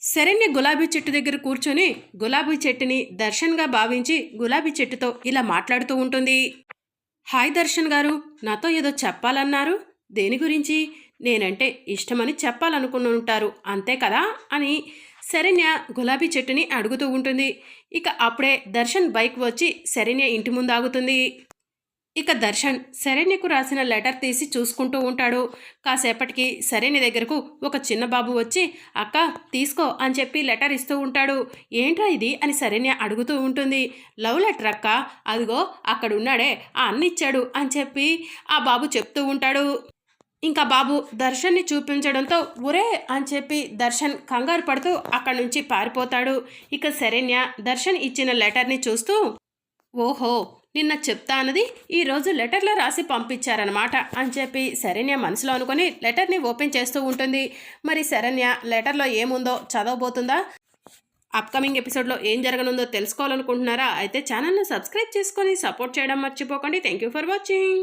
శరణ్య గులాబీ చెట్టు దగ్గర కూర్చొని గులాబీ చెట్టుని దర్శన్గా భావించి గులాబీ చెట్టుతో ఇలా మాట్లాడుతూ ఉంటుంది. హాయ్ దర్శన్ గారు నాతో ఏదో చెప్పాలన్నారు. దేని గురించి? నేనంటే ఇష్టమని చెప్పాలనుకుని ఉంటారు అంతే కదా? అని శరణ్య గులాబీ చెట్టుని అడుగుతూ ఉంటుంది. ఇక అప్పుడే దర్శన్ బైక్ వచ్చి శరణ్య ఇంటి ముందు ఆగుతుంది. ఇక దర్శన్ శరణ్యకు రాసిన లెటర్ తీసి చూసుకుంటూ ఉంటాడు. కాసేపటికి శరణ్య దగ్గరకు ఒక చిన్న బాబు వచ్చి అక్క తీసుకో అని చెప్పి లెటర్ ఇస్తూ ఉంటాడు. ఏంట్రా ఇది? అని శరణ్య అడుగుతూ ఉంటుంది. లవ్ లెటర్ అక్క. అదిగో అక్కడ ఉన్నాడే ఆ అన్న ఇచ్చాడు అని చెప్పి ఆ బాబు చెప్తూ ఉంటాడు. ఇంకా బాబు దర్శన్ని చూపించడంతో ఒరే అని చెప్పి దర్శన్ కంగారు పడుతూ అక్కడి నుంచి పారిపోతాడు. ఇక శరణ్య దర్శన్ ఇచ్చిన లెటర్ని చూస్తూ ఓహో నిన్న చెప్తా అన్నది ఈరోజు లెటర్లో రాసి పంపించారనమాట అని చెప్పి శరణ్య మనసులో అనుకొని లెటర్ని ఓపెన్ చేస్తూ ఉంటుంది. మరి శరణ్య లెటర్లో ఏముందో చదవబోతుందా? అప్కమింగ్ ఎపిసోడ్లో ఏం జరగనుందో తెలుసుకోవాలనుకుంటున్నారా? అయితే ఛానల్ను సబ్స్క్రైబ్ చేసుకొని సపోర్ట్ చేయడం మర్చిపోకండి. Thank you for watching